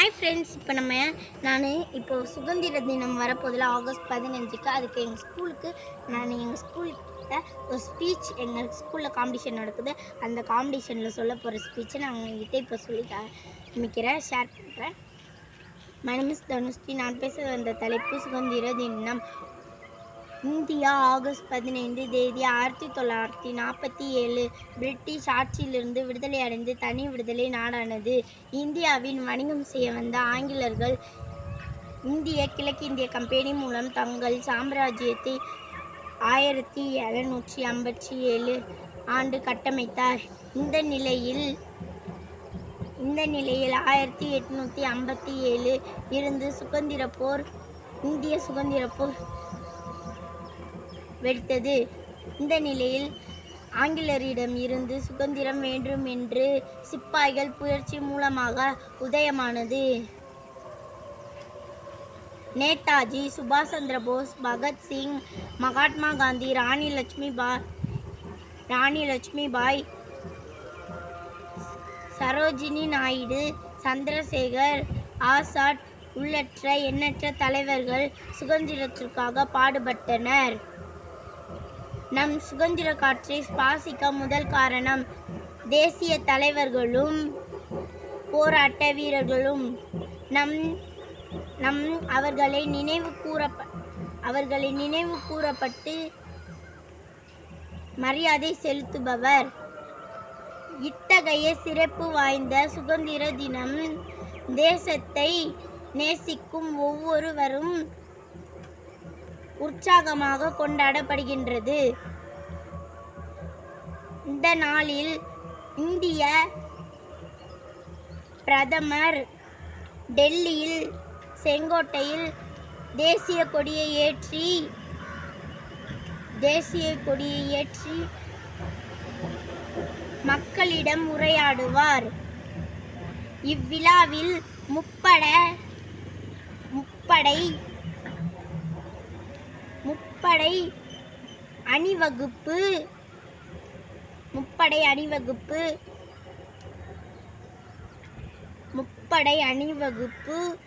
Hi friends இப்போ நம்ம நான் இப்போது சுதந்திர தினம் வரப்போதில் ஆகஸ்ட் பதினஞ்சுக்கு. அதுக்கு எங்கள் ஸ்கூலுக்கு நான் எங்கள் ஸ்கூல்கிட்ட ஒரு ஸ்பீச் எங்கள் ஸ்கூலில் காம்படிஷன் நடக்குது. அந்த காம்படிஷனில் சொல்ல போகிற ஸ்பீச்சை நான் உங்ககிட்ட இப்போ சொல்லி காமிக்கிறேன் ஷேர் பண்ணுறேன் மனமிஸ் தனுஷ்டி நான் பேச வந்த தலைப்பு சுதந்திர தினம். இந்தியா ஆகஸ்ட் பதினைந்து தேதி ஆயிரத்தி தொள்ளாயிரத்தி நாற்பத்தி ஏழு பிரிட்டிஷ் ஆட்சியிலிருந்து விடுதலை அடைந்து தனி விடுதலை நாடானது. இந்தியாவின் வணிகம் செய்ய வந்த ஆங்கிலர்கள் இந்திய கிழக்கிந்திய கம்பெனி மூலம் தங்கள் சாம்ராஜ்யத்தை ஆயிரத்தி எழுநூற்றி ஐம்பத்தி ஏழு ஆண்டு கட்டமைத்தார். இந்த நிலையில் இந்த நிலையில் ஆயிரத்தி எட்நூற்றி ஐம்பத்தி ஏழு இருந்து சுதந்திர போர் இந்திய சுதந்திர போர் வெடித்தது. இந்த நிலையில் ஆங்கிலரிடம் இருந்து சுதந்திரம் வேண்டும் என்று சிப்பாய்கள் புயற்சி மூலமாக உதயமானது. நேதாஜி சுபாஷ் சந்திர போஸ் பகத்சிங் மகாத்மா காந்தி ராணி லட்சுமி பாய் ராணி லட்சுமி பாய் சரோஜினி நாயுடு சந்திரசேகர் ஆசாத் உள்ளற்ற எண்ணற்ற தலைவர்கள் சுதந்திரத்திற்காக பாடுபட்டனர். நம் சுதந்திர காற்றை சுவாசிக்க முதல் காரணம் தேசிய தலைவர்களும் போராட்ட வீரர்களும் நம் நம் அவர்களை நினைவு கூற அவர்களை நினைவு கூறப்பட்டு மரியாதை செலுத்துபவர். இத்தகைய சிறப்பு வாய்ந்த சுதந்திர தினம் தேசத்தை நேசிக்கும் ஒவ்வொருவரும் உற்சாகமாக கொண்டாடப்படுகின்றது. இந்த நாளில் இந்திய பிரதமர் டெல்லியில் செங்கோட்டையில் தேசிய கொடியை ஏற்றி தேசிய கொடியை ஏற்றி மக்களிடம் உரையாடுவார். இவ்விழாவில் முப்பட முப்படை முப்படை அணிவகுப்பு. முப்படை அணிவகுப்பு. முப்படை அணிவகுப்பு.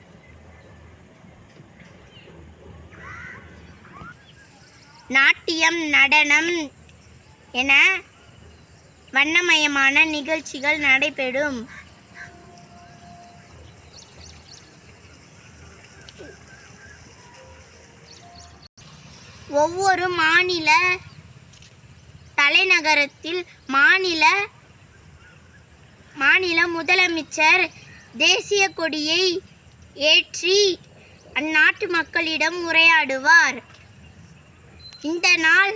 நாட்டியம் நடனம் என வண்ணமயமான நிகழ்ச்சிகள் நடைபெறும். ஒவ்வொரு மாநில தலைநகரத்தில் மாநில மாநில முதலமைச்சர் தேசிய கொடியை ஏற்றி அந்நாட்டு மக்களிடம் உரையாடுவார். இந்த நாள்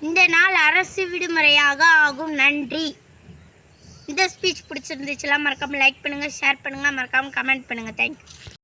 இந்த நாள் அரசு விடுமுறையாக ஆகும். நன்றி. இந்த ஸ்பீச் பிடிச்சிருந்துச்சுலாம் மறக்காமல் லைக் பண்ணுங்கள் ஷேர் பண்ணுங்கள் மறக்காமல் கமெண்ட் பண்ணுங்கள் தேங்க்யூ